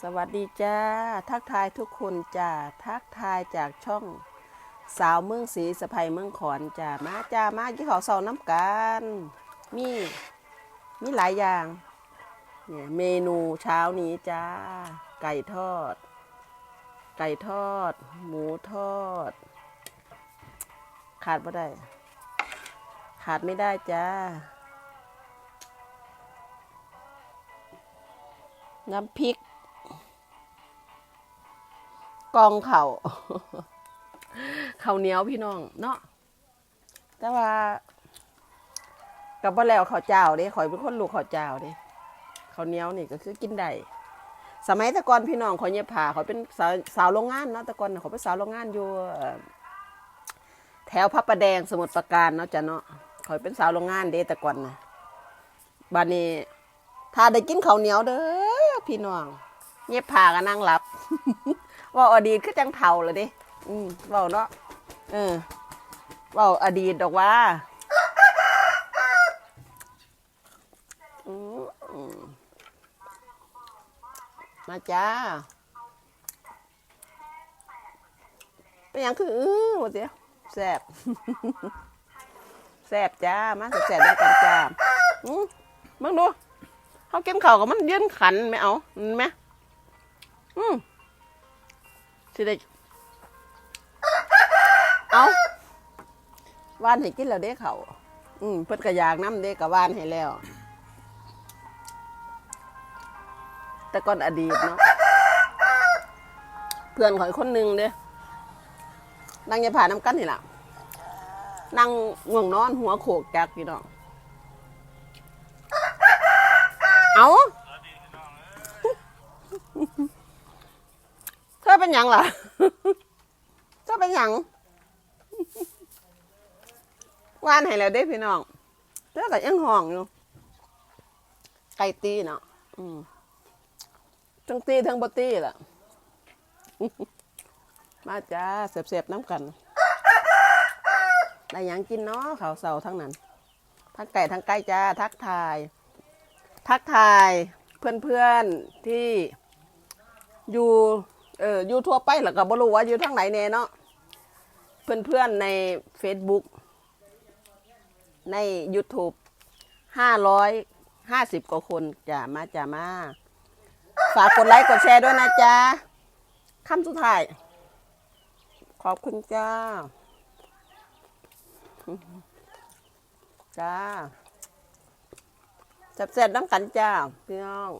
สวัสดีจ้า ทักทายทุกคนจ้า ทักทายจากช่องสาวเมืองศรีสะพายเมืองขอนจ้า มาจ้า มากี่ขอเสาน้ำกันมีมีหลายอย่างเนี่ยเมนูเช้านี้จ้า ไก่ทอด ไก่ทอด หมูทอด ขาดไม่ได้ ขาดไม่ได้จ้า น้ำพริก กองเขา่าข้าวเหนียวพี่น้อง เนาะแต่ว่ากับว่าแล้วข้าวเจ้าเด้ข่อยเป็นคนลูกข้าวเจ้าเด้ข้าวเหนียวนี่ก็คือกินได้สมัยต่ก่อนพี่น้องข่อยเย็บผ้าข่อยเป็นสาวสาวโรงงานเนาะต่ก่อนข่อยเป็นสาวโรงงานอยู่แถวพระประแดงสมุทรปราการเนาะจ้ะเนาะข่อยเป็นสาวโรงงานเด้ต่ก่อนนะบัดนี้ถ้าได้กินข้าวเหนียวเด้อ พี่น้องเย็บผ้าก็นั่งหลับว่าอดีตคือจังเท่าเลยดิอืมเว่าเนาะเออเว่าอดีตดอกว่าอมาจ้าเป็นยังคืออื้อว่าเดียแซ่บแซ่บจ้ามาแซ่บด้วยกันจ้ามึงดู เขากินข้าวกับมันเยืนขันไหมเอาเห็นไหมอืมสิได้เอาวานให้กินแล้วเด้เขาอืมเพิ่นก็อยากน้ำเด้ก็วานให้แล้ว แต่ก่อนอดีตเนาะเพื่อนของอีกคนหนึ่งเด้นั่งยาผ่าน้ำกันนี่ล่ะนั่งง่วงนอนหัวโขกจักพี่น้อง เอาเธอเป็นหยังล่ะเธอเป็นหยังวานให้แล้วเด้พี่น้องเธอก็ยังห้องอยู่ไก่ตีเนาะอืมทั้งตีทั้งบตีล่ะ มาจ้าเสียบๆน้ำกันได้หยังกินเนาะเข่าเสาทั้งนั้น ทั้งไก่ทั้งไก่จ้าทักทาย ทักทายเพื่อนๆที่อยู่เอออยู่ทั่วไปแล้วก็บ่รู้ว่าอยู่ทางไหนแน่เนาะเพื่อนๆใน Facebook ใน YouTube ห้าร้อยห้าสิบกว่าคนจ้ามาจ้ามา ฝากกดไลค์กดแชร์ด้วยนะจ๊ะคำสุดท้าย ขอบคุณจ้า จ้า แซ่บๆน้ำกันจ้าพี่น้อง